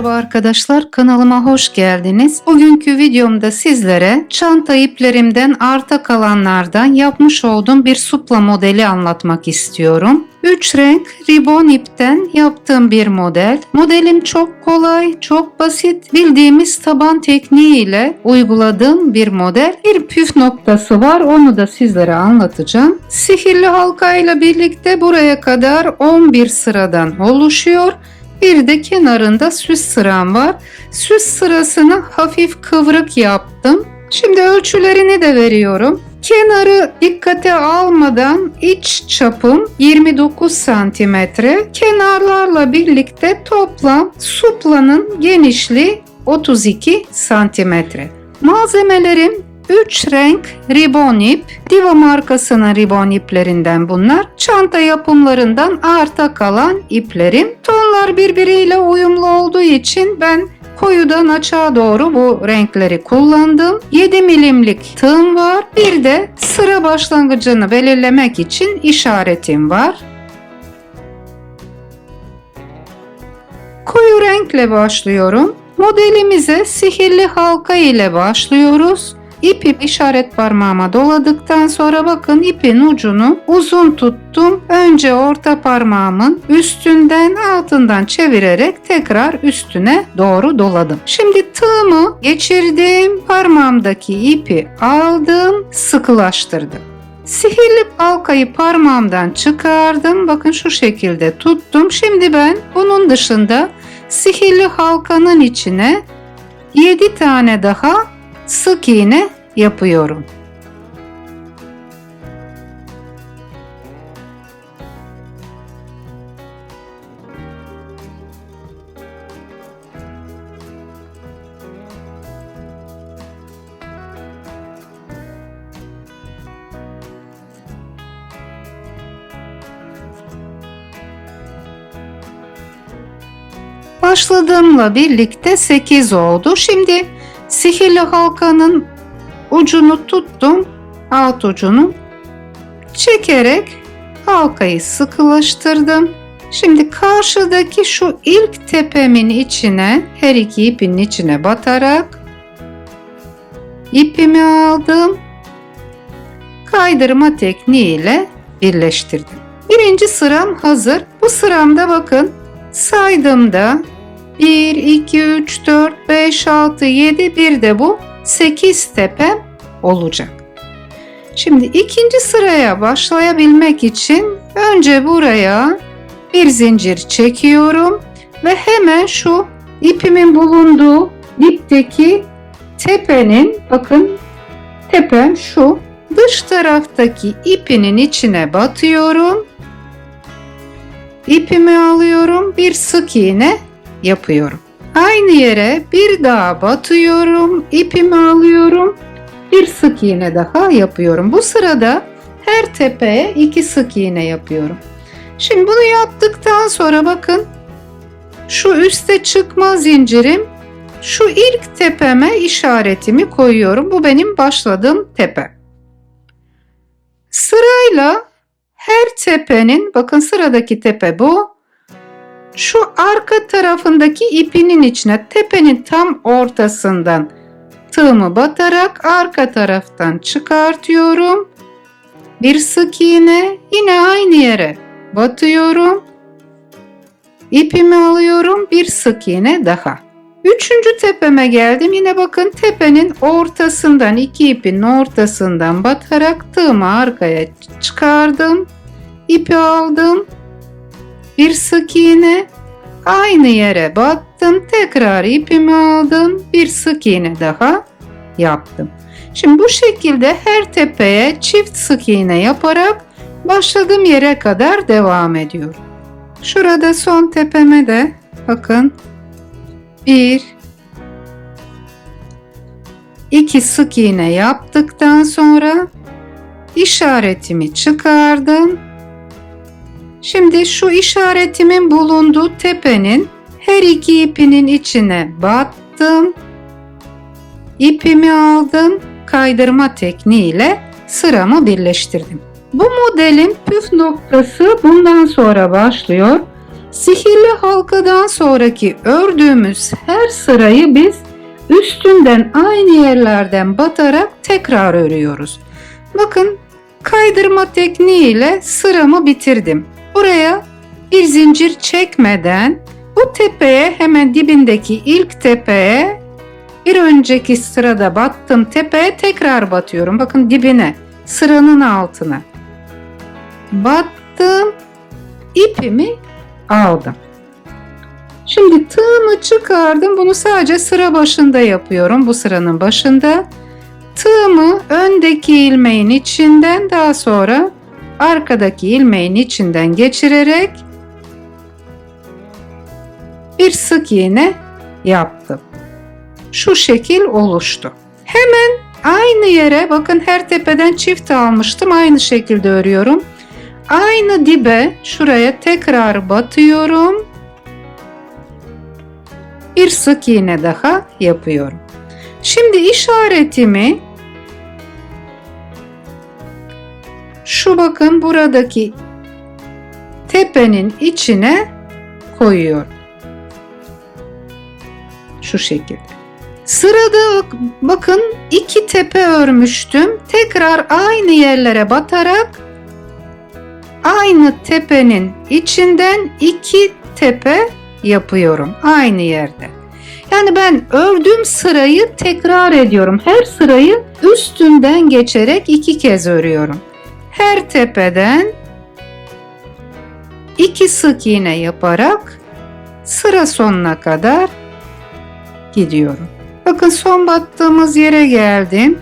Merhaba arkadaşlar kanalıma hoş geldiniz. Bugünkü videomda sizlere çanta iplerimden arta kalanlardan yapmış olduğum bir supla modeli anlatmak istiyorum. 3 renk ribon ipten yaptığım bir model. Modelim çok kolay, çok basit. Bildiğimiz taban tekniği ile uyguladığım bir model. Bir püf noktası var onu da sizlere anlatacağım. Sihirli halka ile birlikte buraya kadar 11 sıradan oluşuyor. Bir de kenarında süs sıram var. Süs sırasını hafif kıvrık yaptım. Şimdi ölçülerini de veriyorum. Kenarı dikkate almadan iç çapım 29 santimetre. Kenarlarla birlikte toplam suplanın genişliği 32 santimetre. Malzemelerim 3 renk ribon ip. Diva markasının ribon iplerinden bunlar. Çanta yapımlarından arta kalan iplerim. Tonlar birbiriyle uyumlu olduğu için ben koyudan açığa doğru bu renkleri kullandım. 7 milimlik tığım var. Bir de sıra başlangıcını belirlemek için işaretim var. Koyu renkle başlıyorum. Modelimize sihirli halka ile başlıyoruz. İpi işaret parmağıma doladıktan sonra bakın ipin ucunu uzun tuttum. Önce orta parmağımın üstünden altından çevirerek tekrar üstüne doğru doladım. Şimdi tığımı geçirdim. Parmağımdaki ipi aldım. Sıkılaştırdım. Sihirli halkayı parmağımdan çıkardım. Bakın şu şekilde tuttum. Şimdi ben bunun dışında sihirli halkanın içine 7 tane daha sık iğne yapıyorum. Başladığımla birlikte 8 oldu. Şimdi sihirli halkanın ucunu tuttum. Alt ucunu çekerek halkayı sıkılaştırdım. Şimdi karşıdaki şu ilk tepemin içine her iki ipin içine batarak ipimi aldım. Kaydırma tekniğiyle birleştirdim. Birinci sıram hazır. Bu sıramda bakın saydığımda 1, 2, 3, 4, 5, 6, 7 bir de bu 8 tepem olacak. Şimdi ikinci sıraya başlayabilmek için önce buraya bir zincir çekiyorum ve hemen şu ipimin bulunduğu dipteki tepenin bakın tepem şu dış taraftaki ipinin içine batıyorum. İpimi alıyorum bir sık iğne yapıyorum. Aynı yere bir daha batıyorum, ipimi alıyorum, bir sık iğne daha yapıyorum. Bu sırada her tepeye iki sık iğne yapıyorum. Şimdi bunu yaptıktan sonra bakın şu üste çıkma zincirim şu ilk tepeme işaretimi koyuyorum. Bu benim başladığım tepe. Sırayla her tepenin bakın sıradaki tepe bu şu arka tarafındaki ipinin içine tepenin tam ortasından tığımı batarak arka taraftan çıkartıyorum. Bir sık iğne yine aynı yere batıyorum. İpimi alıyorum bir sık iğne daha. Üçüncü tepeme geldim. Yine bakın tepenin ortasından iki ipin ortasından batarak tığımı arkaya çıkardım. İpi aldım bir sık iğne. Aynı yere battım tekrar ipimi aldım bir sık iğne daha yaptım. Şimdi bu şekilde her tepeye çift sık iğne yaparak başladığım yere kadar devam ediyorum. Şurada son tepeme de bakın. Bir iki sık iğne yaptıktan sonra işaretimi çıkardım Şimdi şu işaretimin bulunduğu tepenin her iki ipinin içine battım. İpimi aldım. Kaydırma tekniğiyle sıramı birleştirdim. Bu modelin püf noktası bundan sonra başlıyor. Sihirli halkadan sonraki ördüğümüz her sırayı biz üstünden aynı yerlerden batarak tekrar örüyoruz. Bakın kaydırma tekniğiyle sıramı bitirdim. Buraya bir zincir çekmeden bu tepeye hemen dibindeki ilk tepeye bir önceki sırada battım tepeye tekrar batıyorum. Bakın dibine sıranın altına. Battım ipimi aldım. Şimdi tığımı çıkardım. Bunu sadece sıra başında yapıyorum. Bu sıranın başında. Tığımı öndeki ilmeğin içinden daha sonra arkadaki ilmeğin içinden geçirerek bir sık iğne yaptım. Şu şekil oluştu. Hemen aynı yere bakın her tepeden çift almıştım. Aynı şekilde örüyorum. Aynı dibe şuraya tekrar batıyorum. Bir sık iğne daha yapıyorum. Şimdi işaretimi şu bakın buradaki tepenin içine koyuyorum. Şu şekilde. Sırada bakın iki tepe örmüştüm. Tekrar aynı yerlere batarak aynı tepenin içinden iki tepe yapıyorum aynı yerde. Yani ben ördüğüm sırayı tekrar ediyorum. Her sırayı üstünden geçerek iki kez örüyorum. Her tepeden iki sık iğne yaparak sıra sonuna kadar gidiyorum. Bakın son battığımız yere geldim.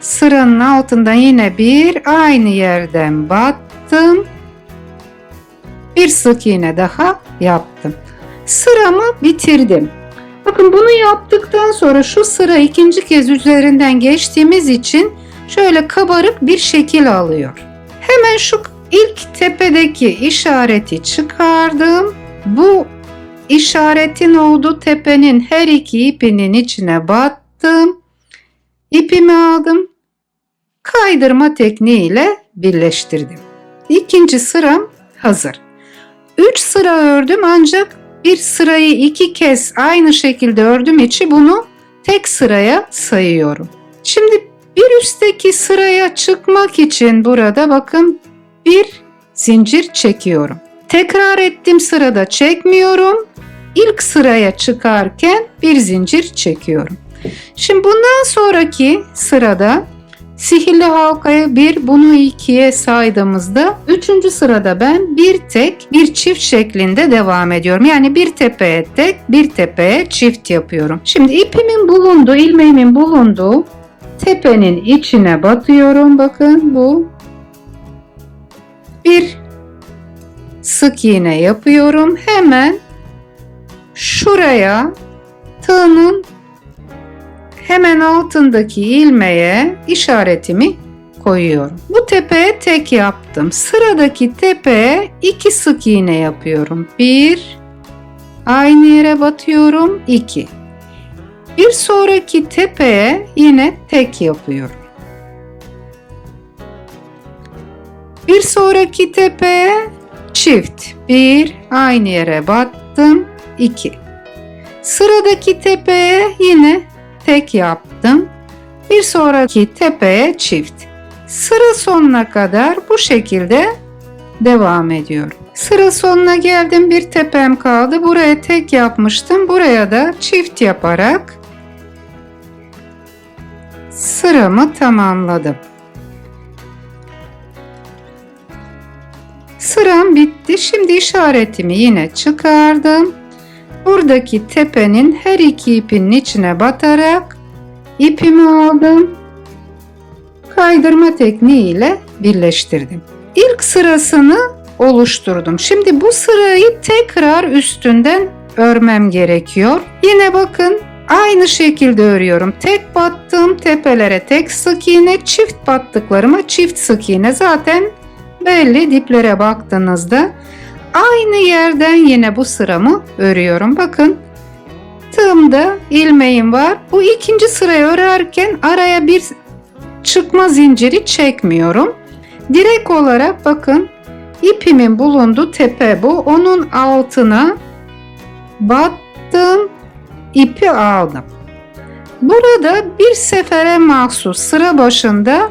Sıranın altından yine bir aynı yerden battım. Bir sık iğne daha yaptım. Sıramı bitirdim. Bakın bunu yaptıktan sonra şu sıra ikinci kez üzerinden geçtiğimiz için şöyle kabarık bir şekil alıyor. Hemen şu ilk tepedeki işareti çıkardım. Bu işaretin olduğu tepenin her iki ipinin içine battım. İpimi aldım. Kaydırma tekniğiyle birleştirdim. İkinci sıram hazır. 3 sıra ördüm ancak bir sırayı iki kez aynı şekilde ördüm için bunu tek sıraya sayıyorum. Şimdi bir üstteki sıraya çıkmak için burada bakın bir zincir çekiyorum. Tekrar ettiğim sırada çekmiyorum. İlk sıraya çıkarken bir zincir çekiyorum. Şimdi bundan sonraki sırada Sihirli halkayı bir, bunu ikiye saydığımızda üçüncü sırada ben bir tek bir çift şeklinde devam ediyorum. Yani bir tepeye tek, bir tepeye çift yapıyorum. Şimdi ipimin bulunduğu, ilmeğimin bulunduğu tepenin içine batıyorum. Bakın bu. Bir sık iğne yapıyorum. Hemen şuraya tığının hemen altındaki ilmeğe işaretimi koyuyorum. Bu tepeye tek yaptım. Sıradaki tepeye iki sık iğne yapıyorum. Bir, aynı yere batıyorum. İki. Bir sonraki tepeye yine tek yapıyorum. Bir sonraki tepeye çift. Bir, aynı yere battım. İki. Sıradaki tepeye yine tek yaptım. Bir sonraki tepeye çift. Sıra sonuna kadar bu şekilde devam ediyorum. Sıra sonuna geldim. Bir tepem kaldı. Buraya tek yapmıştım. Buraya da çift yaparak sıramı tamamladım. Sıram bitti. Şimdi işaretimi yine çıkardım. Buradaki tepenin her iki ipinin içine batarak ipimi aldım. Kaydırma tekniğiyle birleştirdim. İlk sırasını oluşturdum. Şimdi bu sırayı tekrar üstünden örmem gerekiyor. Yine bakın aynı şekilde örüyorum. Tek battığım tepelere tek sık iğne, çift battıklarıma çift sık iğne. Zaten belli diplere baktığınızda Aynı yerden yine bu sıramı örüyorum. Bakın tığımda ilmeğim var. Bu ikinci sırayı örerken araya bir çıkma zinciri çekmiyorum. Direkt olarak bakın ipimin bulunduğu tepe bu. Onun altına battım, ipi aldım. Burada bir sefere mahsus sıra başında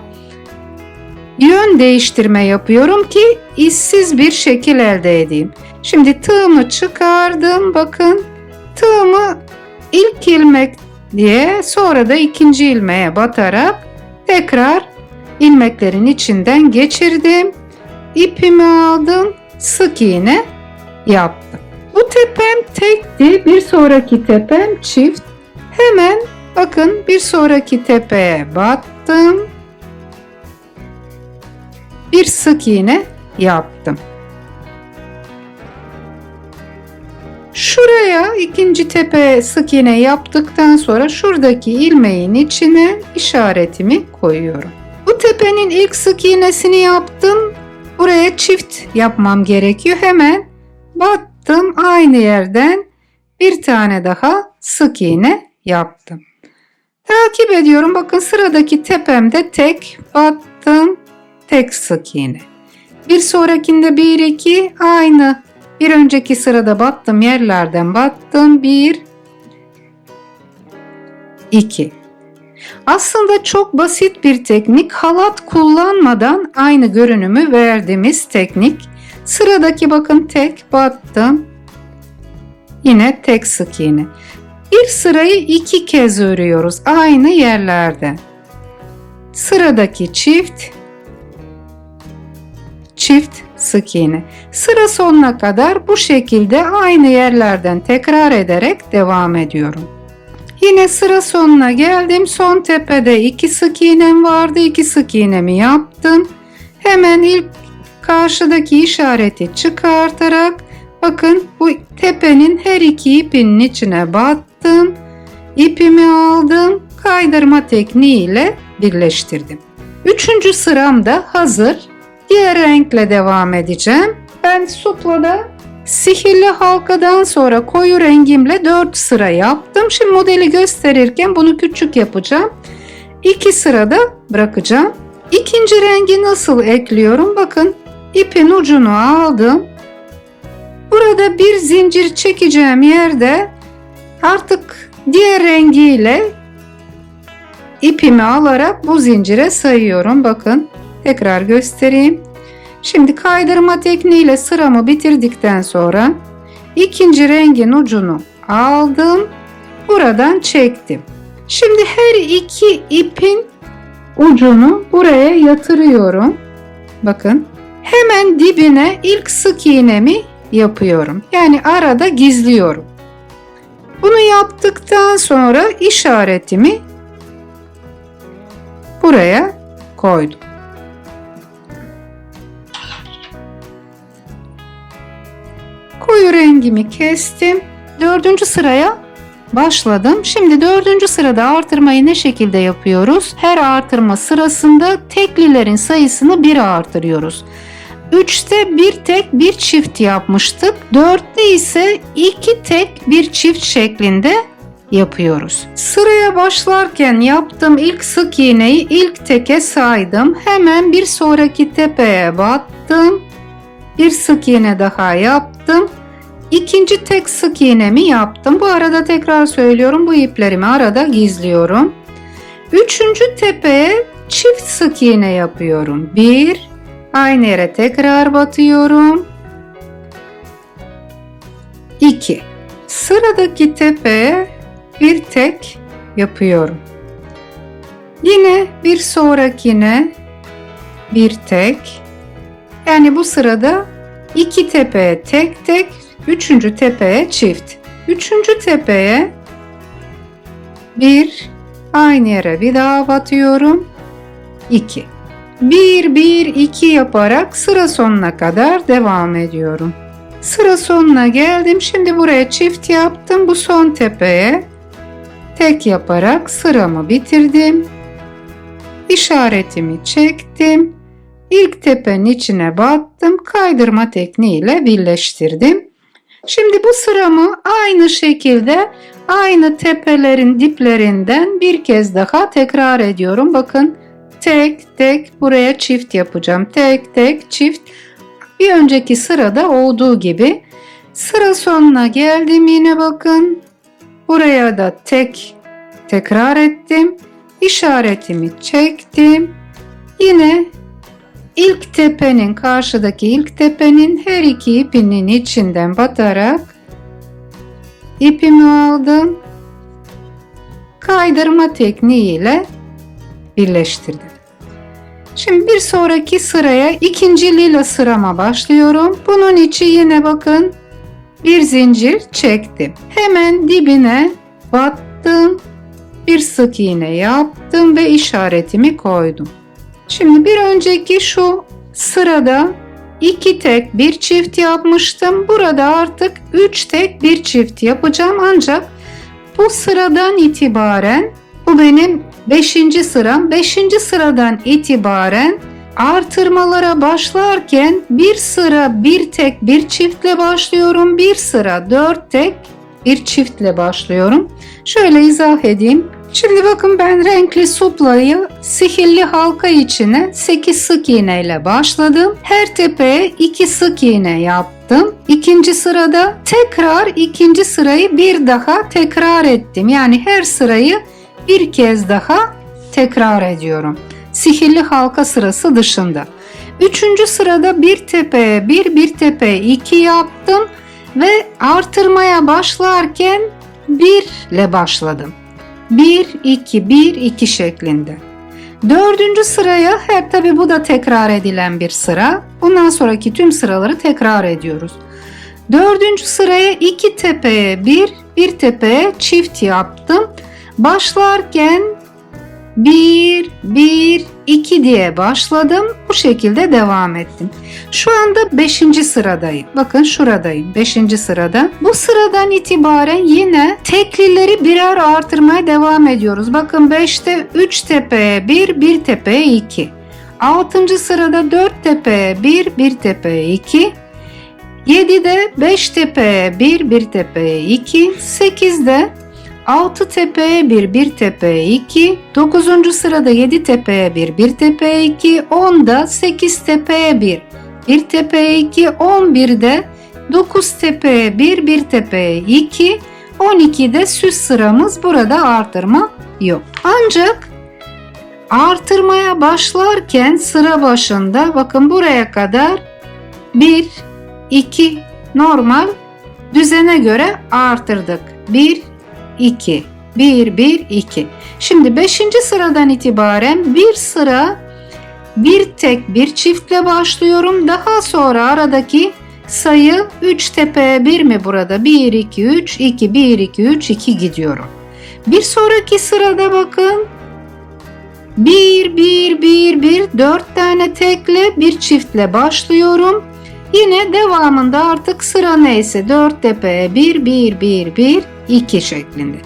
yön değiştirme yapıyorum ki işsiz bir şekil elde edeyim. Şimdi tığımı çıkardım. Bakın tığımı ilk ilmek diye sonra da ikinci ilmeğe batarak tekrar ilmeklerin içinden geçirdim. İpimi aldım. Sık iğne yaptım. Bu tepem tekti. Bir sonraki tepem çift. Hemen bakın bir sonraki tepeye battım. Bir sık iğne yaptım. Şuraya ikinci tepe sık iğne yaptıktan sonra şuradaki ilmeğin içine işaretimi koyuyorum. Bu tepenin ilk sık iğnesini yaptım. Buraya çift yapmam gerekiyor. Hemen battım aynı yerden bir tane daha sık iğne yaptım. Takip ediyorum. Bakın sıradaki tepemde tek battım. Tek sık iğne. Bir sonrakinde 1 2 aynı bir önceki sırada battım yerlerden battım. 1 2 Aslında çok basit bir teknik. Halat kullanmadan aynı görünümü verdiğimiz teknik. Sıradaki bakın tek battım. Yine tek sık iğne. Bir sırayı iki kez örüyoruz aynı yerlerde. Sıradaki çift çift sık iğne. Sıra sonuna kadar bu şekilde aynı yerlerden tekrar ederek devam ediyorum. Yine sıra sonuna geldim. Son tepede iki sık iğnem vardı. İki sık iğnemi yaptım. Hemen ilk karşıdaki işareti çıkartarak bakın bu tepenin her iki ipinin içine battım. İpimi aldım. Kaydırma tekniğiyle birleştirdim. Üçüncü sıram da hazır. Diğer renkle devam edeceğim. Ben suplada sihirli halkadan sonra koyu rengimle 4 sıra yaptım. Şimdi modeli gösterirken bunu küçük yapacağım. 2 sırada bırakacağım. İkinci rengi nasıl ekliyorum? Bakın ipin ucunu aldım. Burada bir zincir çekeceğim yerde artık diğer rengiyle ipimi alarak bu zincire sayıyorum. Bakın Tekrar göstereyim. Şimdi kaydırma tekniğiyle sıramı bitirdikten sonra ikinci rengin ucunu aldım. Buradan çektim. Şimdi her iki ipin ucunu buraya yatırıyorum. Bakın. Hemen dibine ilk sık iğnemi yapıyorum. Yani arada gizliyorum. Bunu yaptıktan sonra işaretimi buraya koydum. Koyu rengimi kestim. Dördüncü sıraya başladım. Şimdi dördüncü sırada artırmayı ne şekilde yapıyoruz? Her artırma sırasında teklilerin sayısını bir artırıyoruz. 3'te bir tek bir çift yapmıştık. 4'te ise iki tek bir çift şeklinde yapıyoruz. Sıraya başlarken yaptığım ilk sık iğneyi ilk teke saydım. Hemen bir sonraki tepeye battım. Bir sık iğne daha yaptım. İkinci tek sık iğnemi yaptım. Bu arada tekrar söylüyorum bu iplerimi arada gizliyorum. Üçüncü tepeye çift sık iğne yapıyorum. Bir, aynı yere tekrar batıyorum. İki, sıradaki tepeye bir tek yapıyorum. Yine bir sonrakine bir tek. Yani bu sırada iki tepeye tek tek Üçüncü tepeye çift. Üçüncü tepeye bir aynı yere bir daha batıyorum. 2. 1 1 2 yaparak sıra sonuna kadar devam ediyorum. Sıra sonuna geldim. Şimdi buraya çift yaptım. Bu son tepeye tek yaparak sıramı bitirdim. İşaretimi çektim. İlk tepenin içine battım. Kaydırma tekniğiyle birleştirdim. Şimdi bu sıramı aynı şekilde aynı tepelerin diplerinden bir kez daha tekrar ediyorum. Bakın tek tek buraya çift yapacağım. Tek tek çift Bir önceki sırada olduğu gibi sıra sonuna geldim yine bakın. Buraya da tek tekrar ettim. İşaretimi çektim. Yine ilk tepenin karşıdaki ilk tepenin her iki ipinin içinden batarak ipimi aldım. Kaydırma tekniğiyle birleştirdim. Şimdi bir sonraki sıraya ikinci lila sırama başlıyorum. Bunun içi yine bakın bir zincir çektim. Hemen dibine battım. Bir sık iğne yaptım ve işaretimi koydum. Şimdi bir önceki şu sırada iki tek bir çift yapmıştım. Burada artık üç tek bir çift yapacağım ancak bu sıradan itibaren bu benim 5. sıram. 5. sıradan itibaren artırmalara başlarken bir sıra bir tek bir çiftle başlıyorum. Bir sıra dört tek bir çiftle başlıyorum. Şöyle izah edeyim. Şimdi bakın ben renkli suplayı sihirli halka içine 8 sık iğne ile başladım. Her tepeye 2 sık iğne yaptım. İkinci sırada tekrar ikinci sırayı bir daha tekrar ettim. Yani her sırayı bir kez daha tekrar ediyorum. Sihirli halka sırası dışında. Üçüncü sırada bir tepeye bir, bir tepeye iki yaptım ve artırmaya başlarken bir ile başladım. 1, 2, 1, 2 şeklinde. Dördüncü sıraya her tabi bu da tekrar edilen bir sıra. Bundan sonraki tüm sıraları tekrar ediyoruz. Dördüncü sıraya iki tepeye bir, bir tepeye çift yaptım. Başlarken 1, 1, 2 diye başladım. Bu şekilde devam ettim. Şu anda 5. sıradayım. Bakın şuradayım 5. sırada. Bu sıradan itibaren yine teklileri birer artırmaya devam ediyoruz. Bakın 5'te 3 tepeye 1, 1 tepeye 2. 6. sırada 4 tepeye 1, 1 tepeye 2. 7'de 5 tepeye 1, 1 tepeye 2. 8'de 6 tepeye 1, 1 tepeye 2, 9. sırada 7 tepeye 1, 1 tepeye 2, 10'da 8 tepeye 1, 1 tepeye 2, 11'de 9 tepeye 1, 1 tepeye 2, 12'de süs sıramız burada artırma yok. Ancak artırmaya başlarken sıra başında bakın buraya kadar 1, 2 normal düzene göre artırdık. 1, 2. 1, 1, 2. Şimdi 5. sıradan itibaren bir sıra bir tek bir çiftle başlıyorum. Daha sonra aradaki sayı 3 tepeye 1 mi burada? 1, 2, 3, 2, 1, 2, 3, 2 gidiyorum. Bir sonraki sırada bakın. 1, 1, 1, 1, 4 tane tekle bir çiftle başlıyorum. Yine devamında artık sıra neyse 4 tepeye 1, 1, 1, 1, 2 şeklinde.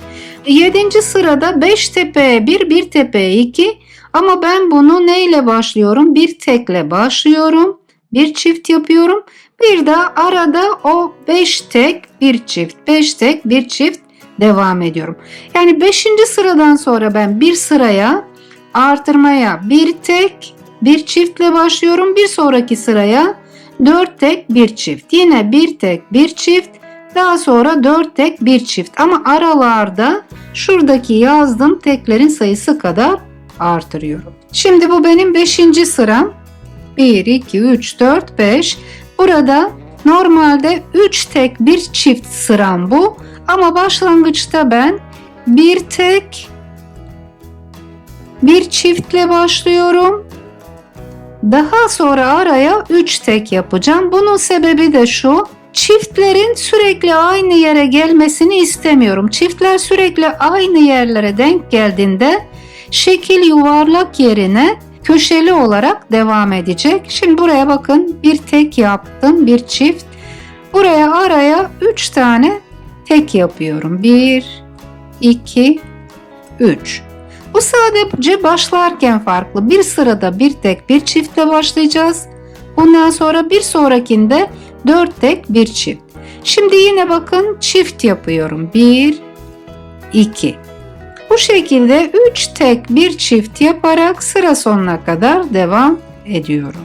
7. sırada 5 tepeye 1, 1 tepeye 2 ama ben bunu neyle başlıyorum? Bir tekle başlıyorum. Bir çift yapıyorum. Bir de arada o 5 tek bir çift, 5 tek bir çift devam ediyorum. Yani 5. sıradan sonra ben bir sıraya artırmaya bir tek bir çiftle başlıyorum. Bir sonraki sıraya 4 tek bir çift. Yine bir tek bir çift daha sonra 4 tek bir çift ama aralarda şuradaki yazdığım teklerin sayısı kadar artırıyorum. Şimdi bu benim 5. sıram. 1, 2, 3, 4, 5. Burada normalde 3 tek bir çift sıram bu. Ama başlangıçta ben bir tek bir çiftle başlıyorum. Daha sonra araya 3 tek yapacağım. Bunun sebebi de şu. Çiftlerin sürekli aynı yere gelmesini istemiyorum. Çiftler sürekli aynı yerlere denk geldiğinde şekil yuvarlak yerine köşeli olarak devam edecek. Şimdi buraya bakın bir tek yaptım bir çift. Buraya araya 3 tane tek yapıyorum. 1 2 3 bu sadece başlarken farklı. Bir sırada bir tek bir çiftle başlayacağız. Bundan sonra bir sonrakinde 4 tek bir çift. Şimdi yine bakın çift yapıyorum. 1 2 Bu şekilde 3 tek bir çift yaparak sıra sonuna kadar devam ediyorum.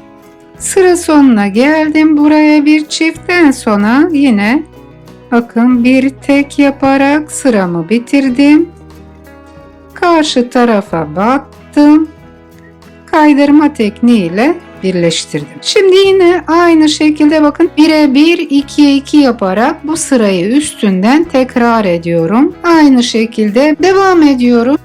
Sıra sonuna geldim. Buraya bir çiftten sonra yine bakın bir tek yaparak sıramı bitirdim. Karşı tarafa battım. Kaydırma tekniğiyle birleştirdim. Şimdi yine aynı şekilde bakın 1'e 1, 2'ye 2 yaparak bu sırayı üstünden tekrar ediyorum. Aynı şekilde devam ediyorum.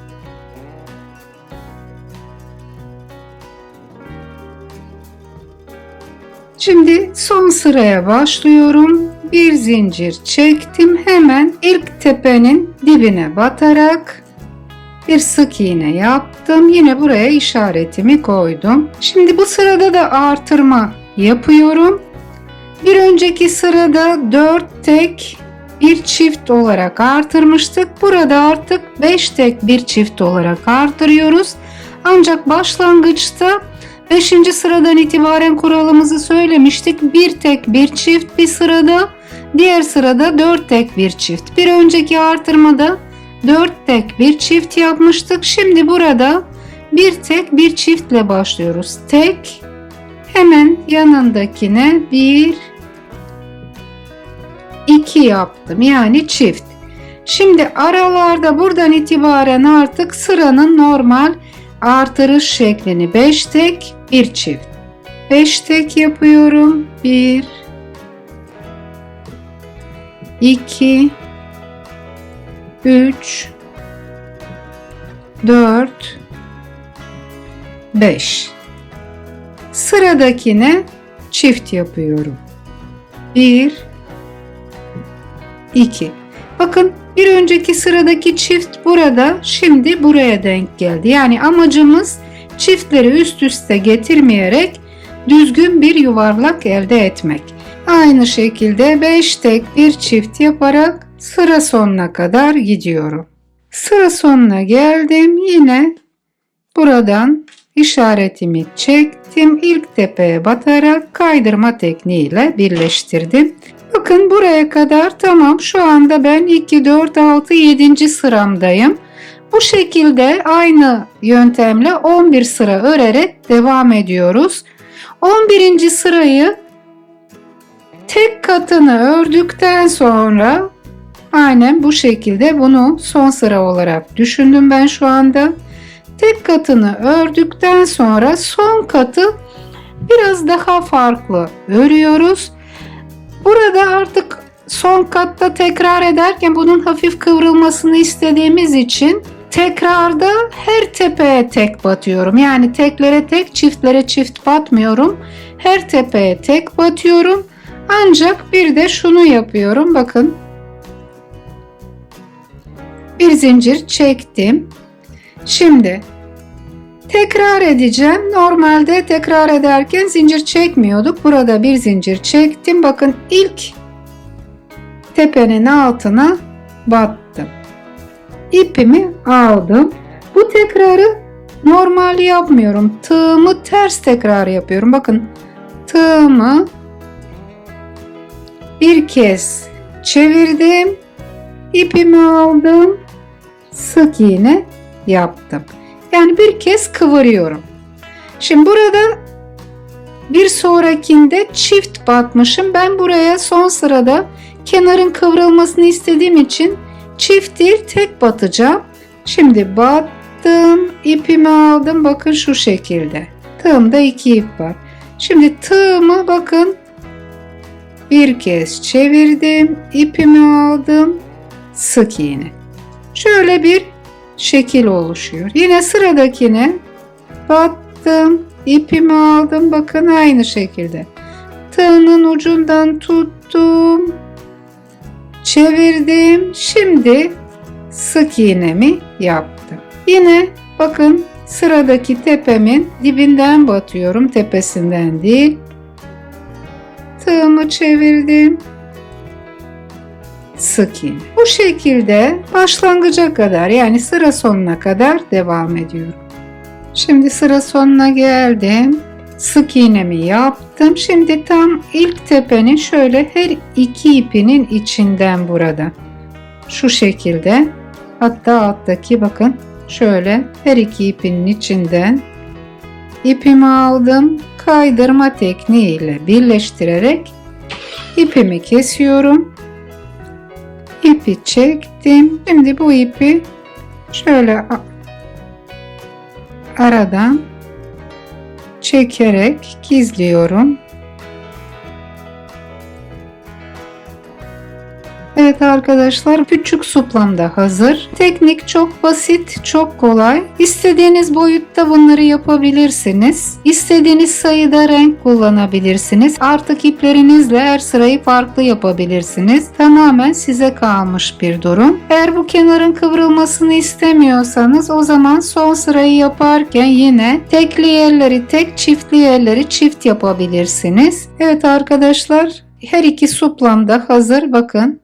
Şimdi son sıraya başlıyorum. Bir zincir çektim. Hemen ilk tepenin dibine batarak bir sık iğne yaptım. Yine buraya işaretimi koydum. Şimdi bu sırada da artırma yapıyorum. Bir önceki sırada 4 tek bir çift olarak artırmıştık. Burada artık 5 tek bir çift olarak artırıyoruz. Ancak başlangıçta 5. sıradan itibaren kuralımızı söylemiştik. Bir tek bir çift bir sırada, diğer sırada 4 tek bir çift. Bir önceki artırmada 4 tek bir çift yapmıştık. Şimdi burada bir tek bir çiftle başlıyoruz. Tek hemen yanındakine bir 2 yaptım. Yani çift. Şimdi aralarda buradan itibaren artık sıranın normal artırış şeklini 5 tek bir çift. 5 tek yapıyorum. 1 2 3 4 5 Sıradakine çift yapıyorum. 1 2 Bakın bir önceki sıradaki çift burada, şimdi buraya denk geldi. Yani amacımız çiftleri üst üste getirmeyerek düzgün bir yuvarlak elde etmek. Aynı şekilde 5 tek bir çift yaparak sıra sonuna kadar gidiyorum. Sıra sonuna geldim. Yine buradan işaretimi çektim. İlk tepeye batarak kaydırma tekniğiyle birleştirdim. Bakın buraya kadar tamam. Şu anda ben 2, 4, 6, 7. sıramdayım. Bu şekilde aynı yöntemle 11 sıra örerek devam ediyoruz. 11. sırayı tek katını ördükten sonra aynen bu şekilde bunu son sıra olarak düşündüm ben şu anda. Tek katını ördükten sonra son katı biraz daha farklı örüyoruz. Burada artık son katta tekrar ederken bunun hafif kıvrılmasını istediğimiz için tekrarda her tepeye tek batıyorum. Yani teklere tek, çiftlere çift batmıyorum. Her tepeye tek batıyorum. Ancak bir de şunu yapıyorum. Bakın. Bir zincir çektim. Şimdi tekrar edeceğim. Normalde tekrar ederken zincir çekmiyorduk. Burada bir zincir çektim. Bakın ilk tepenin altına battım. İpimi aldım. Bu tekrarı normal yapmıyorum. Tığımı ters tekrar yapıyorum. Bakın tığımı bir kez çevirdim. İpimi aldım. Sık iğne yaptım. Yani bir kez kıvırıyorum. Şimdi burada bir sonrakinde çift batmışım. Ben buraya son sırada kenarın kıvrılmasını istediğim için çift değil tek batacağım. Şimdi battım, ipimi aldım. Bakın şu şekilde. Tığımda iki ip var. Şimdi tığımı bakın bir kez çevirdim, ipimi aldım, sık iğne. Şöyle bir şekil oluşuyor. Yine sıradakine battım, ipimi aldım. Bakın aynı şekilde. Tığının ucundan tuttum. Çevirdim. Şimdi sık iğnemi yaptım. Yine bakın sıradaki tepemin dibinden batıyorum. Tepesinden değil. Tığımı çevirdim sık iğne. Bu şekilde başlangıca kadar yani sıra sonuna kadar devam ediyorum. Şimdi sıra sonuna geldim. Sık iğnemi yaptım. Şimdi tam ilk tepenin şöyle her iki ipinin içinden burada. Şu şekilde. Hatta alttaki bakın şöyle her iki ipinin içinden ipimi aldım. Kaydırma tekniğiyle birleştirerek ipimi kesiyorum. İpi çektim. Şimdi bu ipi şöyle aradan çekerek gizliyorum. Evet arkadaşlar küçük suplam da hazır. Teknik çok basit, çok kolay. İstediğiniz boyutta bunları yapabilirsiniz. İstediğiniz sayıda renk kullanabilirsiniz. Artık iplerinizle her sırayı farklı yapabilirsiniz. Tamamen size kalmış bir durum. Eğer bu kenarın kıvrılmasını istemiyorsanız o zaman son sırayı yaparken yine tekli yerleri tek, çiftli yerleri çift yapabilirsiniz. Evet arkadaşlar her iki suplam da hazır. Bakın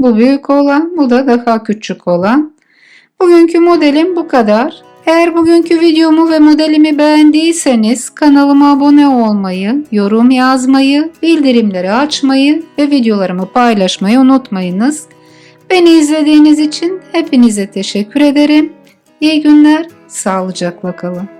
bu büyük olan, bu da daha küçük olan. Bugünkü modelim bu kadar. Eğer bugünkü videomu ve modelimi beğendiyseniz kanalıma abone olmayı, yorum yazmayı, bildirimleri açmayı ve videolarımı paylaşmayı unutmayınız. Beni izlediğiniz için hepinize teşekkür ederim. İyi günler, sağlıcakla kalın.